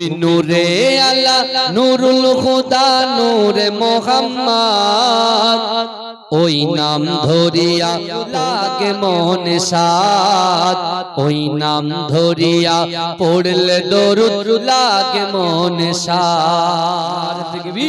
নূরে আল্লাহ, নুরুল খুদা নূরে মোহাম্মদ। ওই নাম ধরিয়া লাগে মন সাত ওই নাম ধরিয়া পড়লে দরুদ লাগে মন দেখবি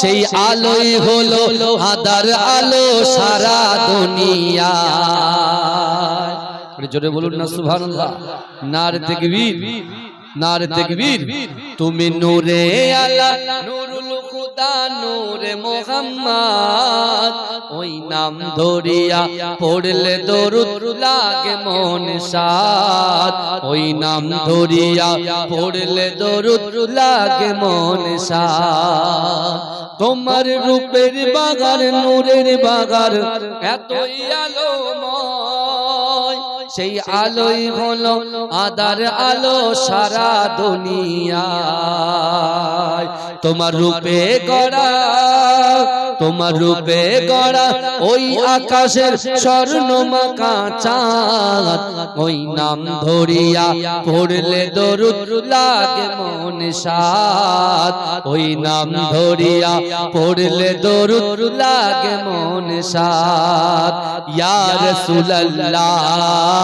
সেই আলোই হলো আদার আলো সারা দুনিয়া। জোরে বলুন না সুবহানাল্লাহ। নার তাকবীর নার তাকবীর। তুমি নূরে আলা নূরুল খুদা নূরে মোহাম্মদ। ওই নাম ধরিয়া পড়লে দরুদ লাগে মন সাদ। ওই নাম ধরিয়া পড়লে দরুদ লাগে মন সাদ। তোমার রূপের বাগার নূরের বাগার এতই আলোময় সেই আলোই হলো আদার আলো সারা দুনিয়ায়। তোমার রূপে গড়া তোমার রূপে গড়া ওই আকাশের স্বর্ণ মাকা চাঁদ। ওই নাম ধরিয়া পড়লে দরুদ লাগে মন সাদ ওই নাম ধরিয়া পড়লে দরুদ লাগে মন সাদ ইয়া রাসূলুল্লাহ।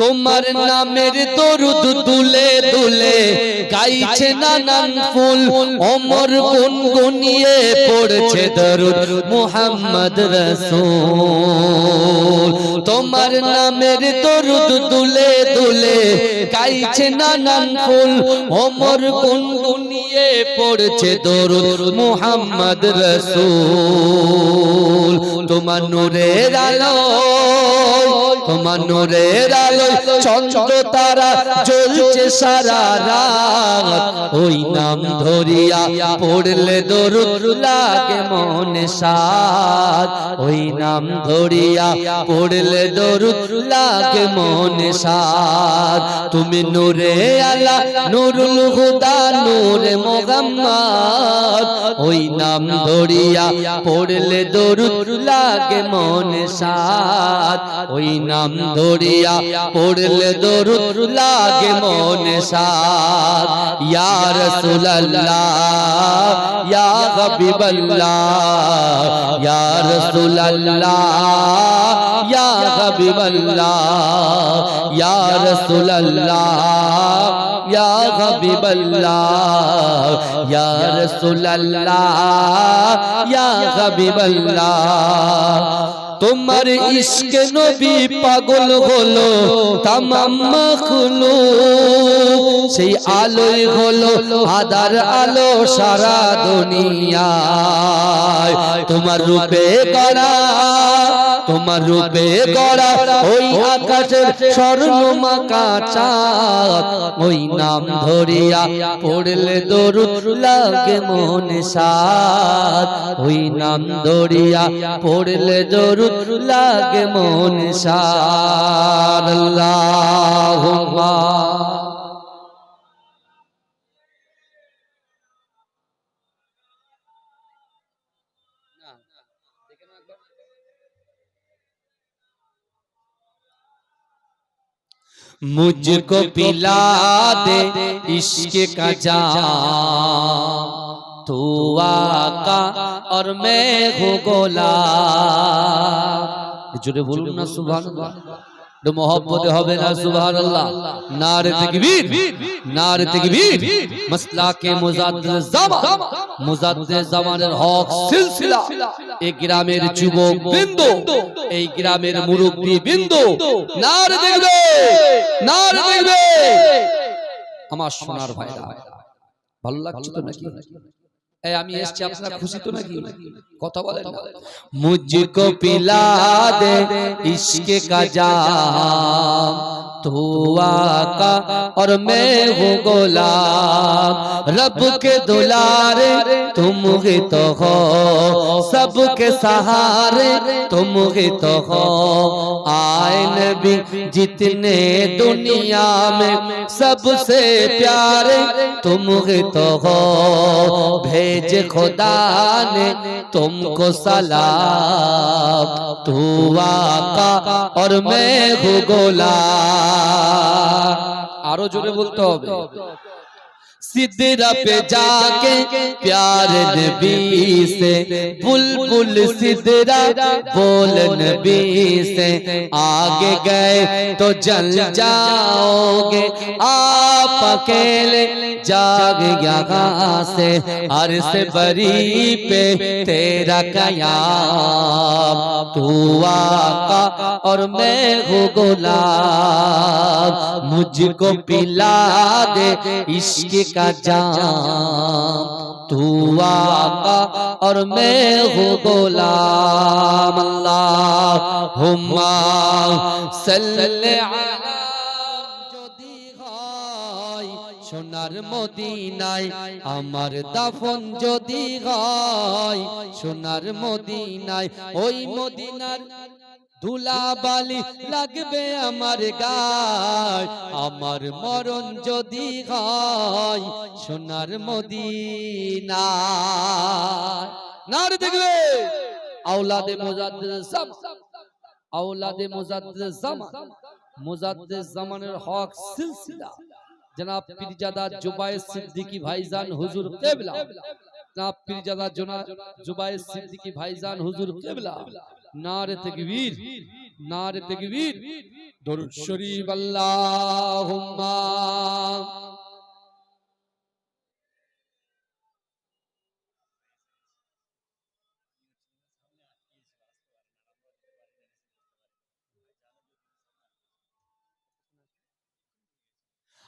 তোমার নামের দরুদ দুলে দুলে গাইছে নানান ফুল, অমর গুনগুনিয়ে পড়ছে দরুদ মুহাম্মদ রাসূল। তোমার নামের দরুদ দুলে দুলে গাইছে নানান ফুল, অমর গুনগুনিয়ে পড়ছে দরুদ মুহাম্মদ রাসূল। তোমার নূরের আলো তোমার নূরের আলো চন্দ্র তারা জ্বলছে সারা রাত। ওই নাম ধরিয়া পড়লে দরুদ লাগে মনে সাত ওই নাম ধরিয়া পড়লে দরুদ লাগে মনে সাত তুমি নূরে আলা নুরুল হুদা, নূরে মোহাম্মদ। ওই নাম ধরিয়া পড়লে দরুদ লাগে মনে সাত ওই নাম ধরিয়া পড়লে দরুদ লাগে মনে সাদ। ইয়া রাসূলুল্লাহ, ইয়া হাবিবাল্লাহ, ইয়া রাসূলুল্লাহ, ইয়া হাবিবাল্লাহ, ইয়া রাসূলুল্লাহ। ইয়া হাবিবাল্লাহ, ইয়া রাসূলুল্লাহ, ইয়া হাবিবাল্লাহ। তোমার ইশকে নবী পাগল হলো তামাম মাখলু সেই আলোই হলো আদার আলো সারা দুনিয়ায়। তোমার রূপে করা তোমার রূপে গড়া ওই আকাশের স্বর্ণ মাকা চাঁদ ওই নাম ধরিয়া পড়লে দরুদ লাগে মনে সাত ওই নাম ধরিয়া পড়লে দরুদ লাগে মনে مجھ کو پلا دے عشق کا جام تو آقا اور میں ہو گولا۔ جنہیں بولوں نا سبحان اللہ۔ تو محبت ہوئے نا سبحان اللہ۔ نار تکبیر۔ نار تکبیر۔ مسئلہ کے مزاد زبا জামানের হক সিলসিলা। এই গ্রামের যুবক বৃন্দ এই গ্রামের মুরব্বী বৃন্দ নারে দেখবে নারে দেখবে। আমার সোনার ভাইরা ভালো লাগছে তো নাকি? আমি এসছি আপনারা খুশি তো নাকি? কথা বলেন না। মুঝকো পিলা দে ইশকে ہوا کا اور میں ہوں غلام۔ رب کے دلارے تم ہی تو ہو۔ سب کے سہارے، تم ہی تو ہو۔ آئے نبی، جتنے دنیا میں سب سے پیارے، تم ہی تو ہو۔ بھیج خدا نے تم کو سلام۔ تو آقا اور میں ہوں غلام۔ আরও জোরে বলতে হবে। سدرا پہ جا کے پیار نبی سے، بلبل سدر بول نبی سے۔ آگے گئے تو جل جاؤ گے آپ اکیلے جاگ یہاں سے۔ ہر سے بری پہ تیرا قیام، تو آقا اور میں ہو گلاب مجھ کو پلا دے، عشق کا जाम तू आका और मैं हूँ गुलाम अल्लाहुम्मा सल्ली अला যদি হয় সোনার মদিনায় আমার দাফন যদি হয় সোনার মদিনায় ওই মদিনার ধুলা বালি লাগবে আমার গায়। আমার মরণ যদি হয় সোনার মদিনায়। নার দেখবে? আওলাদে মোজাদ্দেদ সব আওলাদে মোজাদ্দেদ জামান। জামানের হক সিলসিলা। জনাব পীরজাদা জুবাইর সিদ্দিকী ভাইজান হুজুর কেবলা। জনাব পীরজাদা জনা জুবাইর সিদ্দিকী ভাইজান হুজুর কেবলা। নারে তাকবীর নারে তাকবীর। দরুদ শরীফ আল্লাহুম্মা।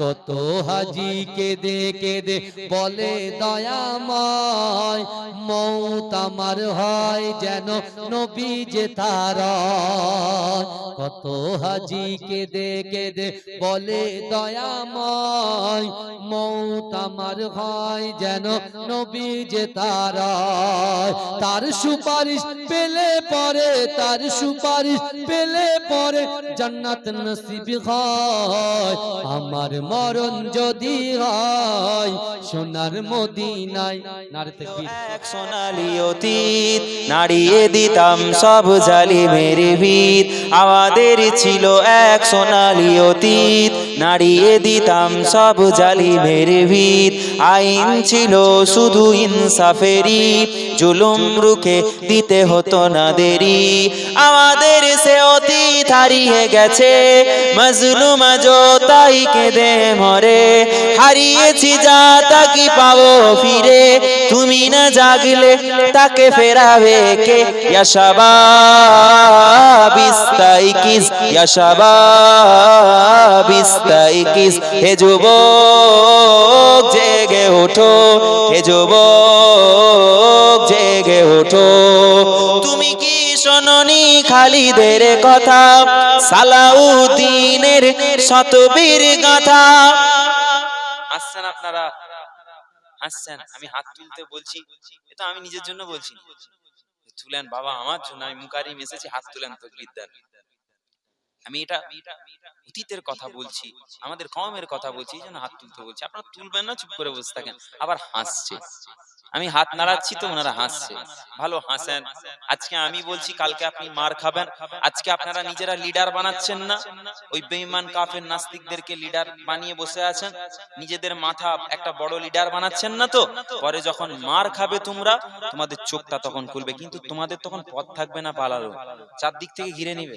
কত হাজি কেঁদে কেঁদে বলে দয়াময়, মৌত আমার হয় যেন নবী যে তার কত হাজি কেঁদে কেঁদে বলে দয়াময়, মৌত আমার হয় যেন নবী যে তার তার সুপারিশ পেলে পরে, তার সুপারিশ পেলে পরে, জান্নাত নসিব হয়। আমার মরণ যদি হয় সোনার মদিনায়। নারে এক সোনালি অতীত, নাড়িয়ে দিতাম সব জালি মেরে ভিত। আমাদের ছিল এক সোনালি অতীত নাড়িয়ে দিতাম সব জালিমের ভিত। আইন ছিল শুধু ইনসাফেরি জুলুম রুখে দিতে হতো না দেরি। আমাদের সে অতীত হারিয়ে গেছে, মজলুম তাই কেঁদে মরে। হারিয়েছি যা তাকি পাবো ফিরে, তুমি না জাগলে তাকে ফেরাবে কে? ইয়াশাবাবিস্তাই কিস ইয়াশাবাবিস্তাই কিস? হে যুবক, জেগে ওঠো। হে জেগে ওঠো। তুমি কি শোনি খালিদের কথা? সালাউদ্দিনের শতবীর আসছেন আপনারা? আমি হাত তুলতে বলছি। এটা আমি নিজের জন্য বলছি। তুলেন বাবা, আমার জন্য। আমি মুকারিম এসেছি, হাত তুলেন তো বিদ্যার আমি এটা অতীতের কথা বলছি, আমাদের কমের কথা বলছি জন্য হাত তুলতে বলছি। আপনারা তুলবেন না, চুপ করে বসে থাকেন। আবার হাসছে। আমি হাত নাড়াচ্ছি তো ওনারা হাসছে। ভালো হাসেন। আজকে আমি বলছি, কালকে আপনি মার খাবেন। আজকে আপনারা নিজেরা লিডার বানাচ্ছেন না। ওই বেঈমান কাফের নাস্তিকদেরকে লিডার বানিয়ে বসে আছেন। নিজেদের মাথা একটা বড় লিডার বানাচ্ছেন না তো? পরে যখন মার খাবে তোমরা, তোমাদের চোখটা তখন খুলবে। কিন্তু তোমাদের তখন পথ থাকবে না পালালো চারদিক থেকে ঘিরে নিবে।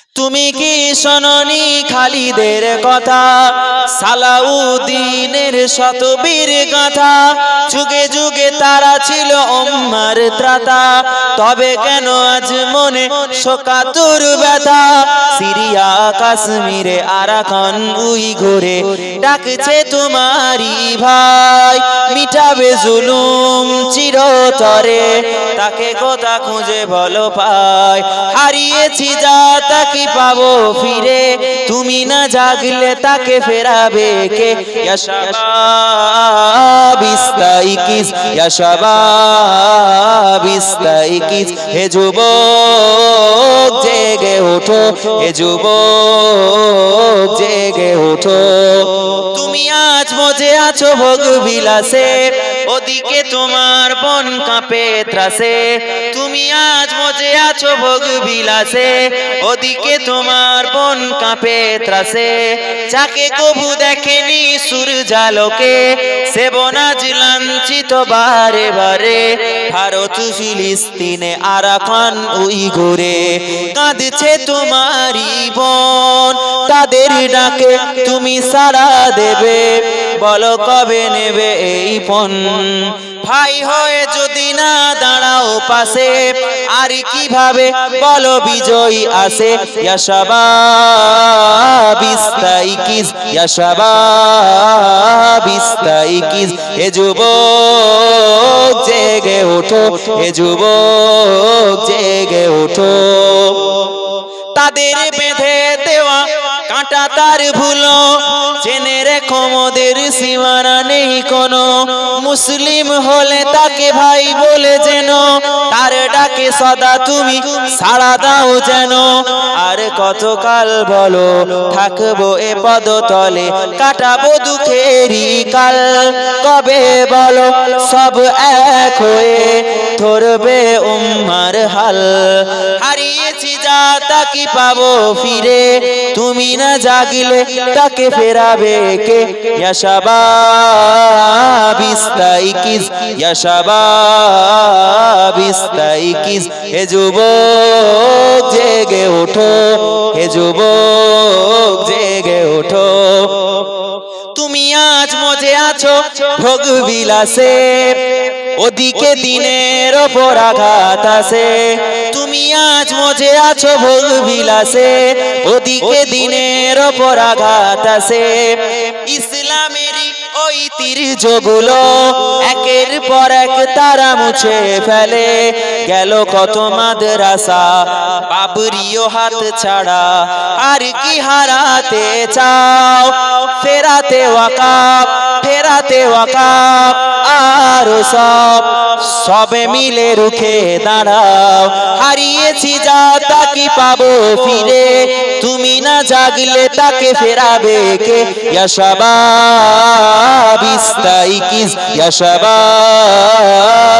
তুমি কি শোনি খালিদের কথা? সালাউদ্দিনের শতবীর কথা। যুগে যুগে তারা ছিল ওম্মার ত্রাতা। তবে কেন আজ মনে শোকাতুর ব্যথা? সিরিয়া, কাশ্মীরে, আরাকান উই ঘুরে ডাকছে তোমারি ভাই। মিটাবে জুলুম চিরতরে। তাকে কথা খুঁজে বলো পায় হারিয়েছি যা তাকে পাবো ফিরে। তুমি না জাগলে তাকে ফেরাবে কে? হে যুবক, জেগে ওঠো, হে যুবক, জেগে ওঠো। তুমি আজ মজে আছো ভোগ বিলাসে, ওদিকে তোমার বন কাঁপে ত্রাসে। তুমি আজ আছো ভোগ বিলাসে, ওদিকে তোমার বন কাঁপে ত্রাসে। যাকে কবু দেখেনি সুর জালকে সেবনাজ লাঞ্ছিত বারে বারে। ভারত, ফিলিস্তিনে আরাকান উই ঘুরে। কাঁদছে তোমারি বোন, তাদের ডাকে তুমি সারা দেবে। বলো কবে নেবে এই পণ? ভাই হয়ে যদি না দাঁড়াও পাশে আর কীভাবে বলো বিজয়ী আসে জেগে ওঠো, হে যুবক, জেগে ওঠো। তাদের বেঁধে দেওয়া কাঁটা তার ভুলো জেনে রেখো মোদের সীমানা নেই কোনো। মুসলিম হলে তাকে ভাই বলে যেন, তার ডাকে সদা তুমি সাড়া দাও যেন। আর কতকাল বলো, থাকব এ পদতলে, কাটাবো দুঃখেরই কাল। কবে বলো, সব এক হয়ে ধরবে উম্মার হাল। হারিয়েছি যা তাকে পাবো ফিরে, তুমি না জাগিলে তাকে ফেরাবে কে ইয়াশাবা বিস্তাইকিস ইয়াশাবা বিস্তাইকিস হে যুবক, জেগে ওঠো, হে যুবক, জেগে ওঠো। তুমি আজ মজে আছো ভোগ বিলাসে, ওদিকে দিনের ওপর আঘাত আসে তুমি আজ মজে আছো ভোগ বিলাসে ওদিকে দিনের ওপর আঘাত আছে। ইসলামেরই ওই তীর্যগুলো একের পর এক তারা মুছে ফেলে। গেল কত মাদ্রাসা, বাবরিও হাত ছাড়া। আর কি হারাতে চাও? ফেরাতে ওয়াকাপ ফেরাতে ওয়াকাপ আর সব। সবে মিলে রুখে দাঁড়াও। হারিয়েছি যা তাকে পাবো ফিরে? তুমি না জাগলে তাকে ফেরাবে কে? ইয়াশাবা বিস্তাইকিস ইয়াশাবা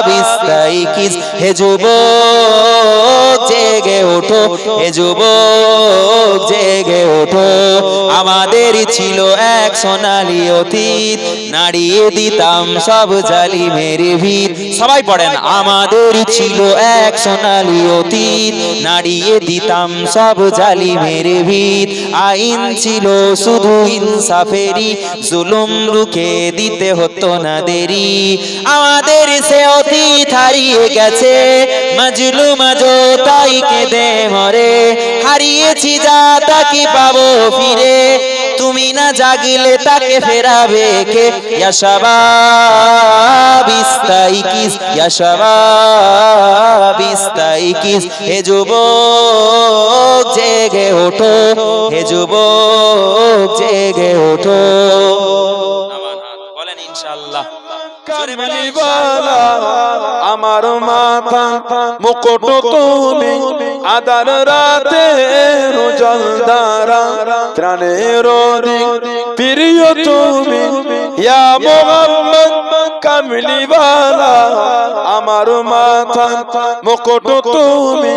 বিস্তাইকিস হে যুবক, জেগে ওঠো, হে যুবক, জেগে ওঠো। আমাদের ছিল এক সোনালি অতীত, নাড়িয়ে দিতাম সব জালি মেরে ভিত। সবাই পড়েন, আমাদের ছিল এক সোনালি অতীত, নাড়িয়ে দিতাম সব জালি মেরে ভিত। আইন ছিল শুধু ইনসাফেরি জুলুম রুখে দিতে হতো না দেরি। আমাদের সে অতীত হারিয়ে গেছে। মজলুম আজো তাই কেঁদে মরে। হারিয়েছি যা তাকে পাবো ফিরে। তুমি না জাগিলে তাকে ফেরাবে কে? ইয়াশাবা বিস্তাইকিস ইয়াশাবা বিস্তাইকিস হে যুবক, জেগে ওঠো। হে যুবক, জেগে ওঠো। ইনশাআল্লাহ। আমার মাথা মুকুট তুমি আদার রাতে রোজল দ্বারা ত্রাণের প্রিয় তুমি, ইয়া মোহাম্মদ, কামলিওয়ালা, আমার মাথা, মুকুট তুমি।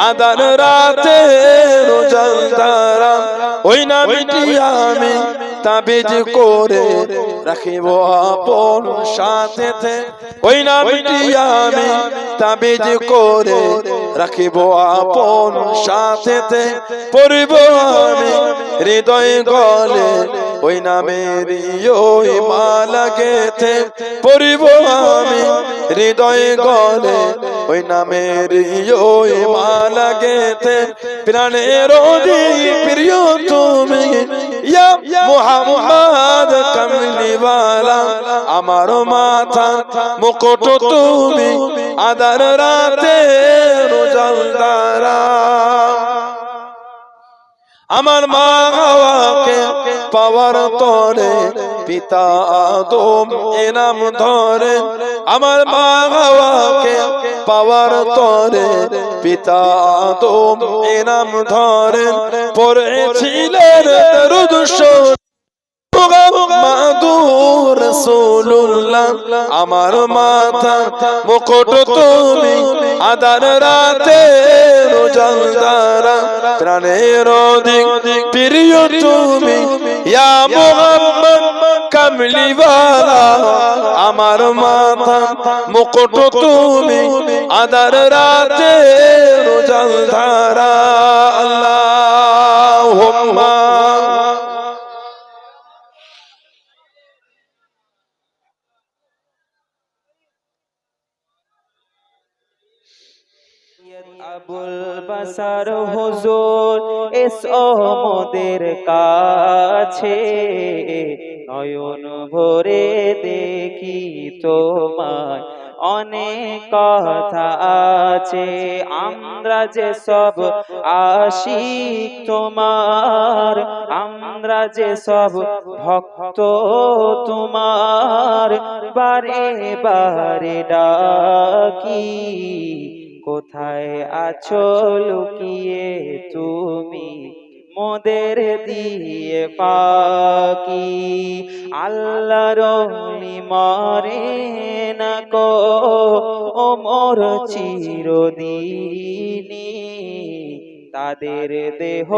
আদার রাতে রোজল দ্বারা ওই নামটি আমি তাবিজ করে রাখিব আপন সাথেতে ওই নামটি আমি তাবিজ করে রাখিব আপন সাথেতে পরিবহনে হৃদয় গলে ওই নামের ওই মালা গেতে পড়িব আমি। হৃদয় গলে ওই নামের ওই মালা গেতে প্রাণের প্রিয় তুমি। ইয়া মুহাম্মদ কমলিওয়ালা আমার মাথা মুকুট তুমি আদার রাতে রোজাল দ্বারা আমার মা হাওয়াকে পাওয়ার তরে পিতা আদম এনাম ধরে। আমার মা পাওয়ার তরে পিতা আদম এনাম ধরে পড়েছিলেন আমার মাথা মুকুট তুমি আদার রাতে রোজাল দ্বারা। প্রাণের অধিক প্রিয় তুমি, ইয়া মোহাম্মদ কামলিওয়ালা আমার মাথা মুকুট তুমি আদার রাতে রোজাল ধারা। আল্লাহুম্মা। আবুল বাসার হুজুর এসো মোদের কাছে নয়ন ভরে দেখি তোমায়। অনেক কথা আছে, আমরা যে সব আসি তোমার, আমরা যে সব ভক্ত তোমার। বারে বারে ডাকি, কোথায় আছো লুকিয়ে তুমি? মোদের দিয়ে পাকি আল্লাহর মরে না কো ও মোর চিরদিনী তাদের দেহ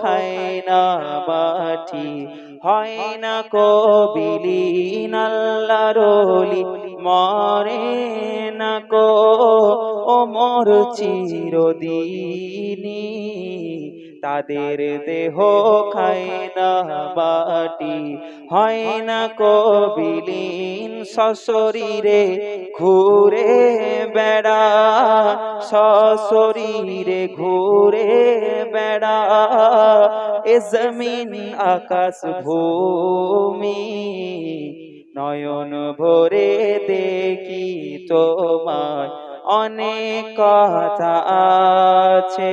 খায় না মাটি, হয় না কবিলীন আল্লাহরলি মরে না কো ও মোর চিরদিনী তাদের দেহ খায় না বাটি। হয় না কবিলীন সশরীরে ঘুরে বেড়া। সশরীরে ঘুরে বেড়া। এ জমিন আকাশ ভূমি। নয়ন ভরে দেখি তোমার অনেক কথা আছে।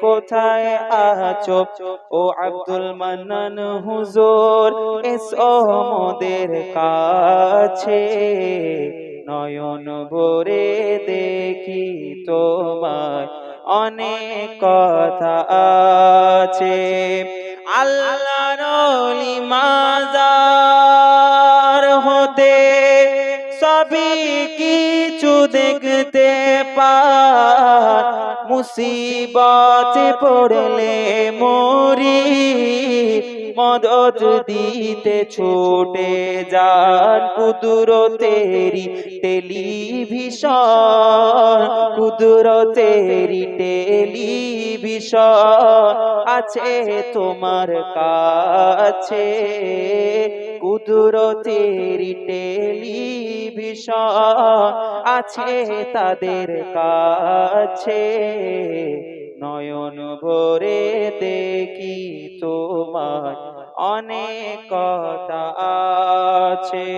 কোথায় আছো? ও আব্দুল মান্নান হুজুর, এসো মোদের কাছে। নয়ন ভরে দেখি তোমার অনেক কথা আছে। আল্লাহ মাজার কিছু দেখতে পার মুসিবত পড়লে মরি, মদত দিতে ছোটে যান কুদরতেরি টেলিভিশন। কুদরতেরি টেলিভিশন আছে তোমার কাছে। কুদরতেরি টেলিভিশন আছে তাদের কাছে। নয়ন ভরে দেখি তোমার অনেক কথা আছে।